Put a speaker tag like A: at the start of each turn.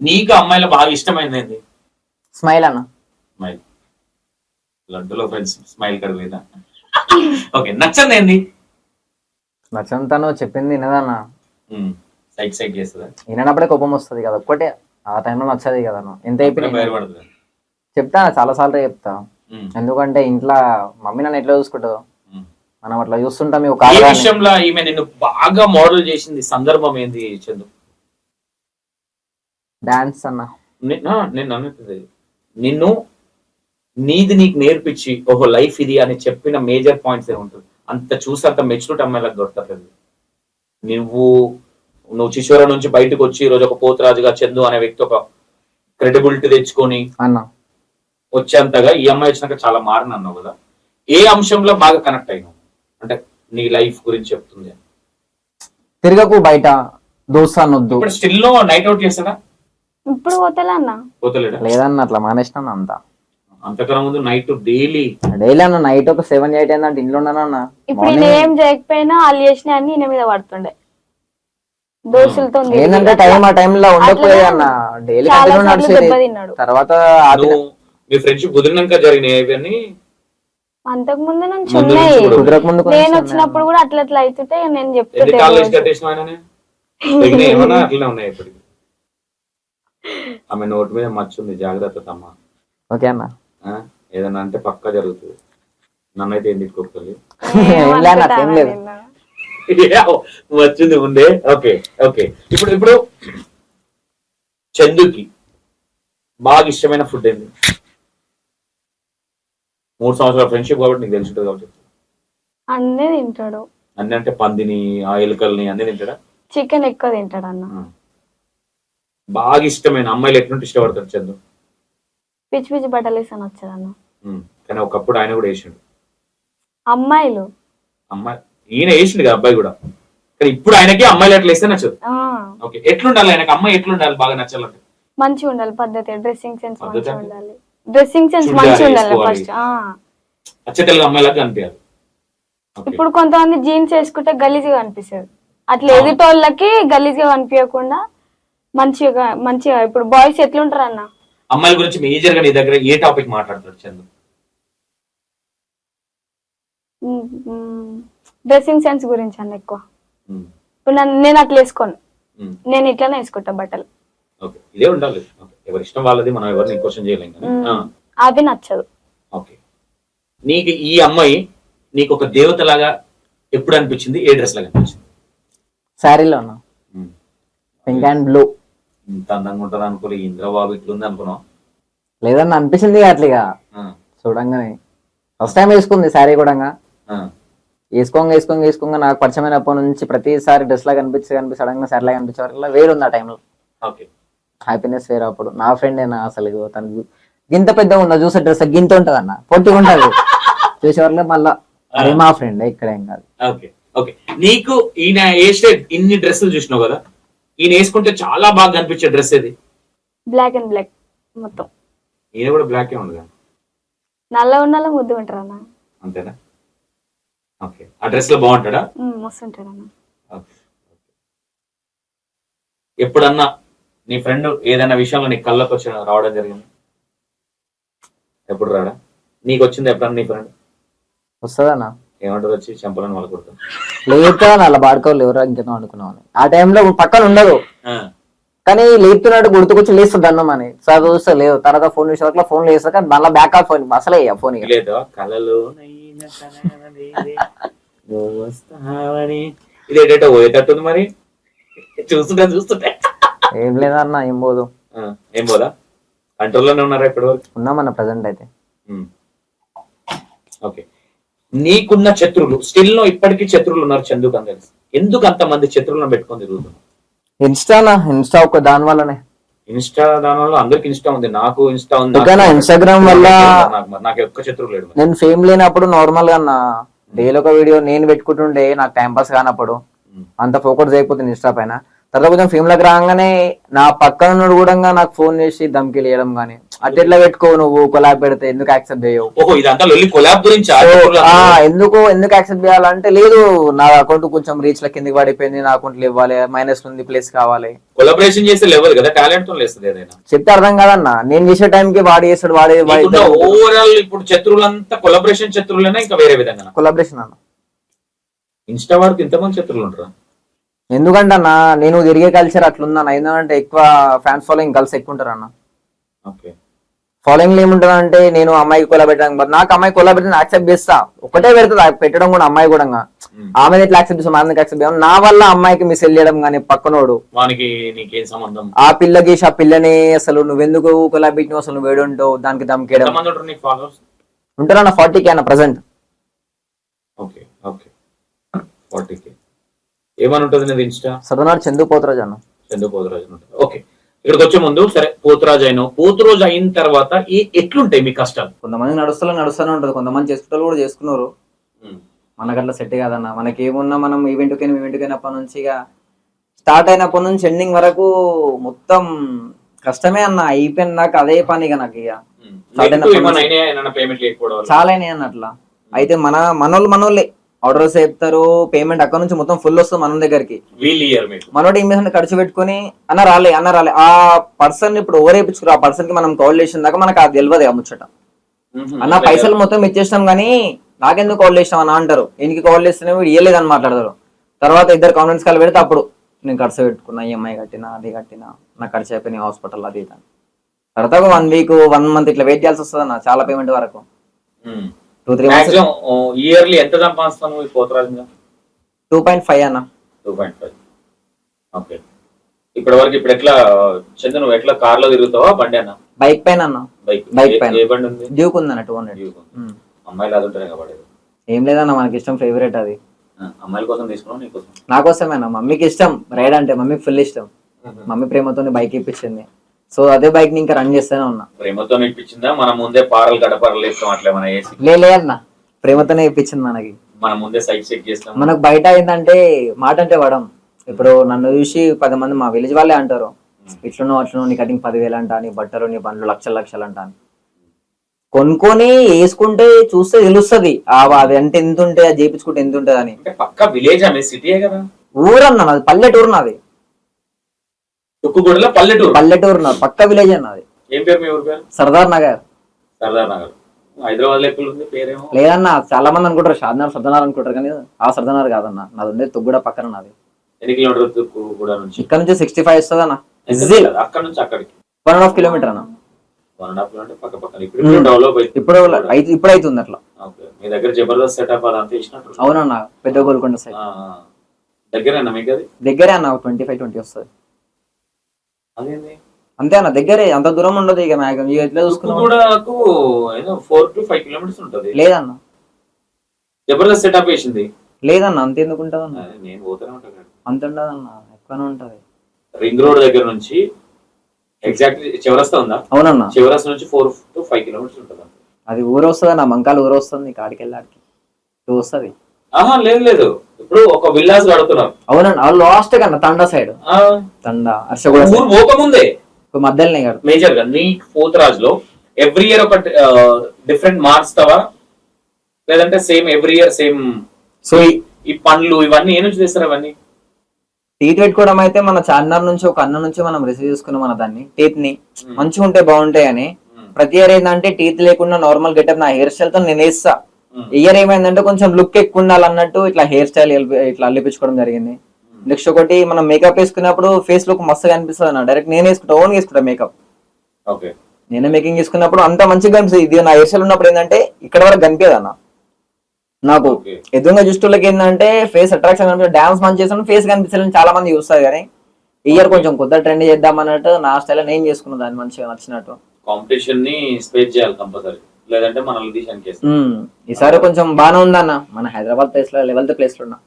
A: నీకు అమ్మాయిలో బాగా ఇష్టమైంది ఏంది
B: స్మైల్ అన్న.
A: స్మైల్. లడ్డులో ఫ్రెండ్స్ స్మైల్ కడిపోయిందా ఓకే నచ్చంది ఏంది
B: నచ్చని తను చెప్పింది వినదన్న.
A: సైడ్ సైడ్ చేస్తుందా?
B: వినప్పుడే కోపం వస్తుంది కదా ఒక్కటే. ఆ టైంలో నచ్చదు కదా. ఎంత
A: బయటపడుతుంది
B: చెప్తా చాలా సార్లు చెప్తా. ఎందుకంటే ఇంట్లో మమ్మీ నన్ను ఎట్లా చూసుకుంటావు. మనం అట్లా చూస్తుంటాం ఈ ఒక.
A: విషయంలో ఈమె నిన్ను బాగా మోడల్ చేసింది సందర్భం ఏంది చందు?
B: డాన్స్ అన్న.
A: నేను అనుకుంది నిన్ను నీది నీకు నేర్పించి ఓహో లైఫ్ ఇది అని చెప్పిన మేజర్ పాయింట్స్ ఏముంటుంది అంత చూసి అంత మెచ్యూరిటీ అమ్మాయిలకు దొరకలేదు నువ్వు నువ్వు చిశోర నుంచి బయటకు వచ్చి ఈ రోజు ఒక పోతురాజుగా చందు అనే వ్యక్తి ఒక క్రెడిబిలిటీ తెచ్చుకొని
B: అన్న.
A: వచ్చేంతగా ఈ అమ్మాయి వచ్చినాక చాలా మారిన అన్నావు కదా. ఏ అంశంలో బాగా కనెక్ట్ అయినావు? అంటే నీ లైఫ్ గురించి చెప్తుంది.
B: తిరగకు బయట
A: ఇప్పుడు స్టిల్లో నైట్ అవుట్ చేస్తాడా?
C: ఇప్పుడు పోతలే అన్న
A: పోతలేడా?
B: లేదన్న అట్లా మానేసిన అంత.
A: అంతకన్నా ముందు నైట్ డైలీ
B: డైలీ అన్న నైట్ ఒక సెవెన్ ఎయిట్ అయిందంటే ఇంట్లో ఉన్నానన్న
C: ఇప్పుడు ఈయన ఏం చేయకపోయినా వాళ్ళు చేసిన అన్ని ఈయన మీద పడుతుండే. తిరిగి
B: ఏంటంటే టైం ఆ టైంలో ఉండకపోయేది అన్న. డైలీ
C: చాలా
B: కంటిన్యూ
C: సార్లు
B: నడిచేది.
C: దెబ్బతిన్నాడు.
B: తర్వాత ఆపిన.
A: నువ్వు మీ ఫ్రెండ్షిప్ కుదిరినాక జరిగినాయి ఇవన్నీ?
C: అంతకు ముందు నుంచి
A: ముందు నుంచి
C: ఉన్నాయి
A: కూడా
B: కుదరక ముందు
C: నేను వచ్చినప్పుడు కూడా అట్లా అట్లా అవుతుంటే నేను
A: ఎన్ని
C: చెప్తుంటే
A: కాళ్ళు. కట్టేసిన ఏమన్నా? అట్లనే ఉన్నాయి ఇప్పటికి. ఆమె నోటి మీద మచ్చుంది. జాగ్రత్త తమ్మ.
B: ఓకే అన్న.
A: ఆ? ఏదన్నా అంటే పక్కా జరుగుతుంది. నన్నైతే ఏం తిట్టుకోవాలి. వచ్చింది ముందే. Okay okay. ఇప్పుడు ఇప్పుడు చందుకి బాగా ఇష్టమైన ఫుడ్ ఏంది? మూడు సంవత్సరాల ఫ్రెండ్షిప్ కాబట్టి నీకు తెలిసి ఉంటుంది కాబట్టి.
C: అన్నీ తింటాడు.
A: అన్ని అంటే పందిని ఆ ఎలుకల్ని అన్ని తింటాడా?
C: చికెన్ ఎక్కువ తింటాడు అన్న.
A: బాగా ఇష్టమైన అమ్మాయిలు ఎట్లుంటే ఇష్టపడతాడు చందు?
C: పిచ్చి పిచ్చి బట్టలు వేసాను
A: ఉమ్. కానీ ఒకప్పుడు ఆయన కూడా వేసిండు.
C: అమ్మాయిలు.
A: అమ్మాయి ఈయన వేసిండు కదా అబ్బాయి కూడా. కానీ ఇప్పుడు ఆయనకి అమ్మాయిలు ఎట్లా వేస్తే నచ్చదు. ఓకే ఎట్లుండాలి ఆయనకి? అమ్మాయి ఎట్లుండాలి? బాగా నచ్చాలంటే?
C: మంచిగా ఉండాలి పద్ధతి డ్రెస్సింగ్ సెన్స్ మంచిగా? ఉండాలి. డ్రెస్సింగ్ సెన్స్ మంచిగా ఉండాలి. ఫస్ట్
A: అచ్చటలుగా అమ్మాయిలాగా కనిపించాలి.
C: ఇప్పుడు కొంతమంది జీన్స్ వేసుకుంటే గలీజ్గా అనిపిస్తుంది అట్లా. ఎదుటోళ్ళకి గలీజ్గా కనిపించకుండా మంచిగా మంచిగా ఇప్పుడు బాయ్స్ ఎట్లుంటారు అన్న
A: అమ్మాయిల గురించి మేజర్గా నీ దగ్గర ఏ టాపిక్ మాట్లాడతాడు చందు?
C: డ్రెస్సింగ్ సెన్స్ గురించి అన్న ఎక్కువ. ఇప్పుడు నేను అట్లా వేసుకోను. నేను ఇట్లానే వేసుకుంటా బట్టలు.
A: ఓకే ఇదే ఉండాలి. ఎవరి ఇష్టం వాళ్ళది మనం ఎవరిని క్వశ్చన్ చేయలేం కానీ. ఆ,
C: అది నచ్చదు.
A: ఓకే. నీకు ఈ అమ్మాయి నీకు ఒక దేవత లాగా ఎప్పుడు అనిపించింది? ఏ డ్రెస్ లాగా అనిపించింది?
B: శారీలో అన్న
A: ఉమ్.
B: పింక్ అండ్ బ్లూ
A: ఇంత అందంగా ఉంటుంది అనుకోలే ఇంద్రబాబు ఇట్లుంది అనుకున్నాం
B: లేదన్న అనిపించింది అట్లా చూడంగానే. ఫస్ట్ టైం వేసుకుంది శారీ కూడా వేసుకోంగా వేసుకోంగా వేసుకోంగా నాకు పరిచయమైనప్పటి నుంచి ప్రతిసారి డ్రెస్ లాగా కనిపించి కనిపి సడన్గా శారీ లాగా కనిపించే వరకు వేరు ఉంది ఆ టైంలో హ్యాపీనెస్ వేరు అప్పుడు. నా ఫ్రెండ్ నా అసలు తను గింత పెద్దగా ఉందా? చూసే డ్రెస్ గింత ఉంటది అన్న పొట్టిగా ఉంటది. చూసే వరకు మళ్ళా. అదే మా ఫ్రెండ్ ఇక్కడ ఏం కాదు.
A: Okay okay. నీకు ఈయన వేసే ఇన్ని డ్రెస్సులు చూసినావు కదా? ఈయన వేసుకుంటే చాలా బాగా కనిపించే డ్రెస్ ఏది?
C: బ్లాక్ అండ్ బ్లాక్ మొత్తం.
A: ఈయన కూడా బ్లాక్ ఏ ఉండదు?
C: నల్ల ఉన్నల్ల ముద్దు ఉంటారు అన్న
A: అంతేనా? ఓకే. ఆ డ్రెస్లో బాగుంటాడా?
C: ఉంటాడు అన్న
A: ఓకే. ఎప్పుడన్నా నీ ఫ్రెండ్ ఏదైనా విషయంలో నీ కళ్ళకు వచ్చి రావడం జరిగింది? ఎప్పుడు రాడా? నీకు వచ్చింది ఎప్పుడన్నా నీ ఫ్రెండ్?
B: వస్తుందన్న.
A: ఏమంటారు వచ్చి చెంపలని వాళ్ళు కొడతారు
B: లేపుతా అలా బాడుకోవాలి ఎవరో ఇంకేదో అనుకున్నాం అని. ఆ టైంలో పక్కన ఉండదు. కానీ లేపుతున్నట్టు గుర్తుకొచ్చి లేస్తుంది అన్నం అని సార్ చూస్తే లేదు తర్వాత ఫోన్ చూసే వరకు ఫోన్ లేస్తా కానీ మళ్ళీ బ్యాక్ ఆఫ్ ఫోన్ అసలే ఫోన్
A: లేదు. కలలో ఇది ఏంటంటే పోయేటట్టుంది మరి? చూస్తుంటే చూస్తుంటే.
B: ఏం లేదన్న ఏం పోదు.
A: ఏం పోదా? కంట్రోల్లోనే ఉన్నారా ఇప్పటి వరకు
B: ఉన్నామన్న ప్రజెంట్ అయితే.
A: ఓకే. నీకున్న శత్రువులు స్టిల్లో ఇప్పటికీ శత్రువులు ఉన్నారు చందుకు అని తెలుసు ఎందుకు అంతమంది శత్రువులను పెట్టుకొని తిరుగుతున్నావు
B: ఇన్స్టానా ఇన్స్టా ఒక దాని వల్లనే.
A: ఇన్స్టా దానివల్ల అందరికి ఇన్స్టా ఉంది నాకు ఇన్స్టా ఉంది
B: ఇన్స్టాగ్రామ్ వల్ల
A: నాకు నాకు ఒక్క శత్రువు లేడు.
B: నేను ఫేమ్ లేనప్పుడు నార్మల్గా నా డైలీ ఒక వీడియో నేను పెట్టుకుంటుండే నాకు టైం పాస్ కానప్పుడు. అంత ఫోకస్ చేయకపోతే ఇన్స్టా పైన. తర్వాత కొంచెం ఫేమ్లోకి రాగానే నా పక్కన ఉన్నాడు కూడా నాకు ఫోన్ చేసి ధమ్కి వేయడం కానీ అట్లా ఎట్లా పెట్టుకో నువ్వు కొలాబ్ పెడితే ఎందుకు యాక్సెప్ట్ చేయవు? ఎందుకు ఎందుకు యాక్సెప్ట్ చేయాలంటే లేదు నా అకౌంట్ కొంచెం రీచ్లో కిందకి పడిపోయింది నా అకౌంట్ ఇవ్వాలి మైనస్ ఉంది ప్లేస్ కావాలి.
A: కొలాబరేషన్ చేస్తే కదా టాలెంట్తో
B: చెప్తే అర్థం కాదన్న నేను చేసే టైంకి వాడు చేస్తాడు వాడే
A: ఓవరాల్ ఇప్పుడు శత్రువులంతా కొలాబరేషన్ శత్రువులైనా ఇంకా వేరే విధంగా
B: కొలాబరేషన్ అన్న.
A: ఇన్స్టా వాడికి ఇంతమంది శత్రువులు ఉంటారా
B: ఎందుకంటే అన్న నేను తిరిగే కల్చర్ అట్లుందన్న. ఏంటంటే ఎక్కువ ఫ్యాన్స్ ఫాలోయింగ్ గర్ల్స్ ఎక్కువ ఉంటారు అన్న
A: ఓకే.
B: ఫాలోయింగ్ ఏముంటుంది అంటే నేను అమ్మాయికి కొలా పెట్టడానికి నాకు అమ్మాయి కొలా పెట్టిన యాక్సెప్ట్ చేస్తా. ఒకటే పెడుతుంది ఆ పెట్టడం కూడా అమ్మాయి కూడా ఆమె ఎట్లా యాక్సెప్ట్ చేస్తాం ఆమె యాక్సెప్ట్ చేస్తాం నా వల్ల అమ్మాయికి మిస్ చేయడం కానీ పక్కనోడు. ఆ పిల్లకి ఆ పిల్లని అసలు నువ్వెందుకు కొలా పెట్టినావు? అసలు నువ్వు వేడుంటావు దానికి దమ్కేయడం ఉంటారన్న ఫార్టీ కే అన్న present
A: okay okay. Forty K. ఏమని ఉంటుంది నీది ఇన్స్టా?
B: సదనాడు చందు పోతరాజు అన్న.
A: చందు పోతురాజు ఓకే. ఇక్కడికి వచ్చే ముందు సరే పోతురాజు అయిన పోతురాజు అయిన తర్వాత ఈ ఎట్లుంటాయి మీ కష్టాలు?
B: కొంతమంది నడుస్తూ నడుస్తూనే ఉంటుంది. కొంతమంది చేసుకుంటారు కూడా చేసుకున్నారు. మనకు అట్లా సెట్ కాదన్న. మనకి ఏమున్నా మనం ఈవెంట్ కైనా ఈవెంట్ అయినప్పటి నుంచి ఇక స్టార్ట్ అయినప్పటి నుంచి ఎండింగ్ వరకు మొత్తం కష్టమే అన్న. అయిపోయిన నాకు అదే పని ఇక నాకు ఇక? చాలా అయినాయి అన్న అట్లా అయితే మన మనోళ్ళు మనోళ్ళే. ఆర్డర్స్ చెప్తారు పేమెంట్ అక్కడ నుంచి మొత్తం ఫుల్ వస్తుంది మన దగ్గరికి. మనోడు ఏం చేసిన ఖర్చు పెట్టుకుని అన్న రాలే అన్న రాలే. ఆ పర్సన్ ఇప్పుడు ఓరేపించుకురు ఆ పర్సన్కి మనం కాల్ చేసిన దాకా మనకు అది తెలియదు ఆ ముచ్చట. అన్న పైసలు మొత్తం ఇచ్చేసినాం కానీ నాకెందుకు కాల్ చేసినాం అన్న అంటారు. ఈయనకి కాల్ చేస్తేనే వీడు ఇయ్యలేదని మాట్లాడతారు. తర్వాత ఇద్దరు కాన్ఫరెన్స్ కాల్ పెడితే అప్పుడు నేను ఖర్చు పెట్టుకున్నా ఈఎంఐ కట్టినా అది కట్టినా నాకు ఖర్చు అయిపోయినాయి హాస్పిటల్ అది ఇది అని. తర్వాత వన్ వీక్ వన్ మంత్ ఇట్లా వెయిట్ చేయాల్సి వస్తుంది అన్న చాలా పేమెంట్ వరకు. టూ త్రీ మంత్స్
A: ఇయర్లీ ఎంత సంపాదిస్తాను ఈ పోతురాజు మీద?
B: టూ పాయింట్ ఫైవ్ అన్న.
A: టూ పాయింట్ ఫైవ్ ఓకే ఇప్పటి వరకు ఇప్పుడు ఎట్లా చంద్ర నువ్వు ఎట్లా కార్లో తిరుగుతావా బండి అన్న?
B: బైక్ పైన అన్న.
A: బైక్
B: Bike పైన.
A: ఏ బండి ఉంది?
B: డ్యూక్ ఉందన్న టూ హండ్రెడ్
A: ఉంది. అమ్మాయిలు అది ఉంటేనే కాబడేది
B: ఏం లేదన్న మనకి ఇష్టం ఫేవరెట్ అది.
A: అమ్మాయిల కోసం తీసుకున్నావు నీకోసం
B: నా కోసమేనా? మమ్మీకి ఇష్టం. రైడ్ అంటే మమ్మీకి ఫుల్ ఇష్టం. మమ్మీ ప్రేమతో బైక్ ఇప్పించింది. సో అదే బైక్ని ఇంకా రన్ చేస్తూనే ఉన్నా.
A: ప్రేమతో ఇప్పించిందా? మన ముందే పారలు గడపరలు వేస్తాం అట్లా మన వేసి
B: లే లే అన్న. ప్రేమతోనే ఇప్పించింది మనకి.
A: మన ముందే సైట్ చెక్ చేస్తాం.
B: మనకు బయట ఏంటంటే మాట అంటే పడం ఇప్పుడు నన్ను చూసి పది మంది మా విలేజ్ వాళ్ళే అంటారు. ఇట్లున్నావు అట్లున్నావు నీ కటింగ్ పదివేలు అంట నీ బట్టలు నీ బండ్లు లక్షలు లక్షలు అంట అని. కొనుక్కొని వేసుకుంటే చూస్తే తెలుస్తుంది. ఆ అది అంటే ఎంత ఉంటే అది చేపించుకుంటే ఎంత ఉంటుంది అని
A: పక్క విలేజ్ అనే సిటీయే కదా?
B: ఊరన్న నాది పల్లెటూరు నాది.
A: తుక్కుగూడలో పల్లెటూరు.
B: పల్లెటూరు నాది పక్క విలేజ్ అన్నది
A: ఏం పేరు మీ ఊరి పేరు?
B: సర్దార్ నగర్.
A: సర్దార్ నగర్. హైదరాబాద్ లెక్కలు ఉంది పేరేమో?
B: లేదన్న చాలా మంది అనుకుంటారు షాద్నగర్ సర్దనార్ అనుకుంటారు కానీ ఆ సర్దనార్ కాదన్న. నాది ఉండేది తుగ్గుడ పక్కన నాది.
A: ఎన్ని కిలోమీటర్ తుక్కుగూడ నుంచి?
B: ఇక్కడ నుంచి సిక్స్టీ ఫైవ్ వస్తుంది అన్న?
A: అక్కడ నుంచి అక్కడికి?
B: వన్ అండ్ హాఫ్ కిలోమీటర్ అన్న.
A: వన్ అండ్ హాఫ్ కిలోమీటర్ పక్క పక్కన. ఇప్పుడు డెవలప్ అవుతుంది
B: ఇప్పుడు అయితే ఇప్పుడు అవుతుంది అట్లా.
A: మీ దగ్గర జబర్దస్త్ సెటప్ అదంతా ఇచ్చినట్టు
B: అవునన్న పెద్ద గోల్కొండ సైడ్
A: మీకు అది
B: దగ్గరే అన్న ట్వంటీ ఫైవ్ ట్వంటీ వస్తుంది. అంతే అన్న దగ్గరే అంత దూరం ఉండదు ఇక మ్యాక్సిమం ఇక ఎట్లా చూసుకున్నాం?
A: ఫోర్ టు ఫైవ్ కిలోమీటర్స్ ఉంటది.
B: లేదన్న.
A: జబర్దస్త్ సెటప్ వేసింది
B: లేదన్న అంత ఎందుకు ఉంటుంది అన్న
A: నేను పోతూనే ఉంటాను
B: అంత ఉండదు అన్న ఎక్కువనే ఉంటది.
A: రింగ్ రోడ్ దగ్గర నుంచి ఎగ్జాక్ట్లీ చివరస్తా ఉందా?
B: అవునన్న.
A: చివరస్తా నుంచి ఫోర్ టు ఫైవ్ కిలోమీటర్స్ ఉంటుంది
B: అది ఊరు వస్తుంది అన్న మంకాల ఊరు వస్తుంది కాడికి వెళ్ళాడికి టూ వస్తుంది.
A: ఆహా లేదు లేదు. ఇప్పుడు ఒక విల్లాస్ కడుతున్నారు
B: అవునండి అది లాస్ట్ కన్నా తండా సైడ్ తండా హర్షగూడ
A: ఊరు పోకముందే
B: మధ్యలోనే కాదు
A: మేజర్గా నీ పోతరాజ్లో ఎవ్రీ ఇయర్ ఒక డిఫరెంట్ మారుస్తావా? లేదంటే same every year same
B: so
A: ఈ పండ్లు ఇవన్నీ ఏ నుంచి తెస్తారు అవన్నీ?
B: టీత్ పెట్టుకోవడం అయితే మన చార్మినార్ నుంచి ఒక అన్న నుంచి మనం రిసీవ్ చేసుకున్నాం మన దాన్ని టీత్ని మంచిగా ఉంటే బాగుంటాయి అని. ప్రతి ఇయర్ ఏంటంటే టీత్ లేకుండా నార్మల్ గెటప్ నా హెయిర్ స్టైల్తో నేను వేస్తా. ఇయర్ ఏమైందంటే కొంచెం లుక్ ఎక్కువ ఉండాలన్నట్టు ఇట్లా హెయిర్ స్టైల్ ఇట్లా అల్లిపించుకోవడం జరిగింది. నెక్స్ట్ ఒకటి మనం మేకప్ వేసుకున్నప్పుడు ఫేస్ లుక్ మస్తుగా అనిపిస్తుంది అన్న. డైరెక్ట్ నేను వేసుకుంటా ఓన్ వేసుకుంటా మేకప్
A: ఓకే
B: నేనే మేకింగ్ చేసుకున్నప్పుడు అంత మంచిగా కనిపిస్తుంది. ఇది నా హెయిర్ స్టైల్ ఉన్నప్పుడు ఏంటంటే ఇక్కడ వరకు కనిపించదు అన్న. నాకు ఎదురుగా చూసేటోళ్ళకి ఏంటంటే ఫేస్ అట్రాక్షన్ కనిపిస్తుంది. డాన్స్ మంచి చేస్తాను ఫేస్ కనిపించాలని చాలా మంది చూస్తారు కానీ ఇయర్ కొంచెం కొత్త ట్రెండ్ చేద్దాం అన్నట్టు నా స్టైల్ నేను చేసుకున్నాను దాన్ని మంచిగా నచ్చినట్టు.
A: కాంపిటీషన్ని స్పేస్ చేయాలి కంపల్సరీ లేదంటే మనల్ని తీసి
B: ఈసారి కొంచెం బాగానే ఉందన్న. మన హైదరాబాద్ ప్లేస్లో లెవెల్త్ ప్లేస్లో ఉన్నా.